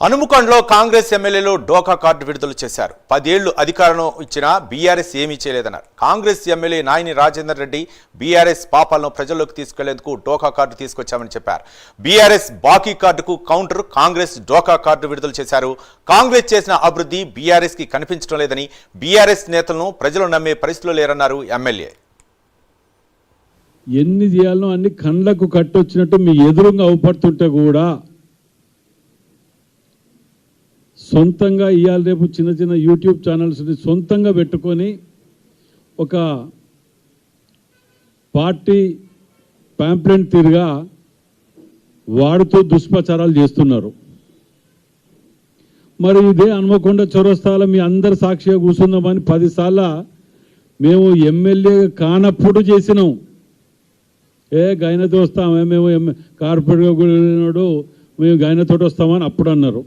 హనుమకొండలో కాంగ్రెస్ ఎమ్మెల్యేలు డోకా కార్డు విడుదల చేశారు. పదేళ్ళు అధికారం ఇచ్చినా బీఆర్ఎస్ ఏమీ చేయలేదన్నారు. కాంగ్రెస్ ఎమ్మెల్యే నాయని రాజేందర్ రెడ్డి బీఆర్ఎస్ పాపాలను ప్రజల్లోకి తీసుకెళ్ళేందుకు డోకా కార్డు తీసుకొచ్చామని చెప్పారు. బీఆర్ఎస్ బాకీ కార్డుకు కౌంటర్ కాంగ్రెస్ డోకా కార్డు విడుదల చేశారు. కాంగ్రెస్ చేసిన అభివృద్ధి బీఆర్ఎస్కి కనిపించడం లేదని బీఆర్ఎస్ నేతలను ప్రజలు నమ్మే పరిస్థితిలో లేరన్నారు ఎమ్మెల్యే. ఎన్ని చేయాలనో అన్ని కండ్లకు కట్టొచ్చినట్టు మీ ఎదురుగా అవుపడుతుంటే కూడా సొంతంగా ఇవాళ రేపు చిన్న చిన్న యూట్యూబ్ ఛానల్స్ని సొంతంగా పెట్టుకొని ఒక పార్టీ ప్యాంప్లెంట్ తీరుగా వాడుతూ దుష్ప్రచారాలు చేస్తున్నారు. మరి ఇదే హనుమకొండ చౌరస్తాల మీ అందరి సాక్షిగా కూర్చున్నామని పదిసార్ల మేము ఎమ్మెల్యే కానప్పుడు చేసినాం. ఏ గైనతో వస్తామే? మేము ఎమ్ కార్పొరేట్గా కూడినాడు మేము గైనతోటి వస్తామని అప్పుడు అన్నారు.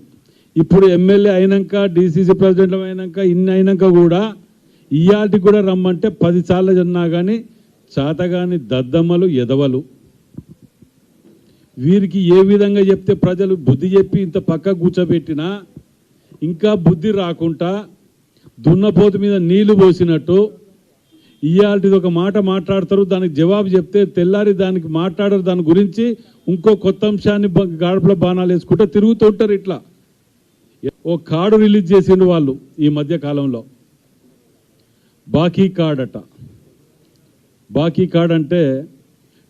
ఇప్పుడు ఎమ్మెల్యే అయినాక డీసీసీ ప్రెసిడెంట్ అయినాక ఇన్ని అయినాక కూడా ఇయాటి కూడా రమ్మంటే పదిసార్లు జన్నా కానీ చాతగాని దద్దమ్మలు ఎదవలు. వీరికి ఏ విధంగా చెప్తే ప్రజలు బుద్ధి చెప్పి ఇంత పక్క కూర్చోబెట్టినా ఇంకా బుద్ధి రాకుండా దున్నపోతు మీద నీళ్ళు పోసినట్టు ఇయాల్టిది ఒక మాట మాట్లాడతారు దానికి జవాబు చెప్తే తెల్లారి దానికి మాట్లాడరు దాని గురించి ఇంకో కొత్త అంశాన్ని గాడపలో బాణాలు వేసుకుంటే తిరుగుతూ ఉంటారు ఇట్లా. ఓ కార్డు రిలీజ్ చేసిండు వాళ్ళు ఈ మధ్య కాలంలో. బాకీ కార్డ్ అట. బాకీ కార్డ్ అంటే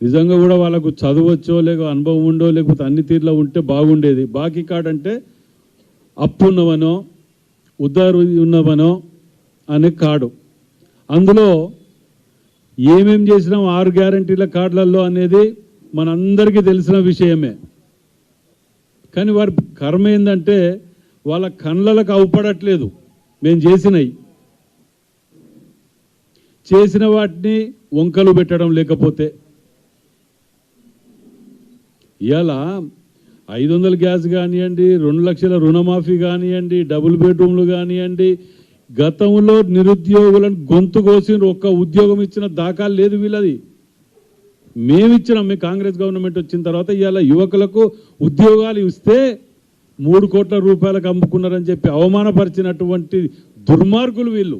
నిజంగా కూడా వాళ్ళకు చదవచ్చో లేక అనుభవం ఉండో లేకపోతే అన్ని తీరులో ఉంటే బాగుండేది. బాకీ కార్డ్ అంటే అప్పు ఉన్నవనో ఉద్దారు ఉన్నవనో అనే కార్డు. అందులో ఏమేం చేసినాం ఆరు గ్యారంటీల కార్డులలో అనేది మనందరికీ తెలిసిన విషయమే. కానీ వారి కర్మ ఏంటంటే వాళ్ళ కళ్ళలకు అవపడట్లేదు. మేము చేసినవి చేసిన వాటిని వంకలు పెట్టడం లేకపోతే. ఇవాళ ఐదు వందల గ్యాస్ కానివ్వండి రెండు లక్షల రుణమాఫీ కానివ్వండి డబుల్ బెడ్రూమ్లు కానివ్వండి గతంలో నిరుద్యోగులను గొంతు కోసి ఒక్క ఉద్యోగం ఇచ్చిన దాఖలు లేదు వీళ్ళది. మేమిచ్చినాం మీ కాంగ్రెస్ గవర్నమెంట్ వచ్చిన తర్వాత ఇవాళ యువకులకు ఉద్యోగాలు ఇస్తే మూడు కోట్ల రూపాయలకు అమ్ముకున్నారని చెప్పి అవమానపరిచినటువంటి దుర్మార్గులు వీళ్ళు.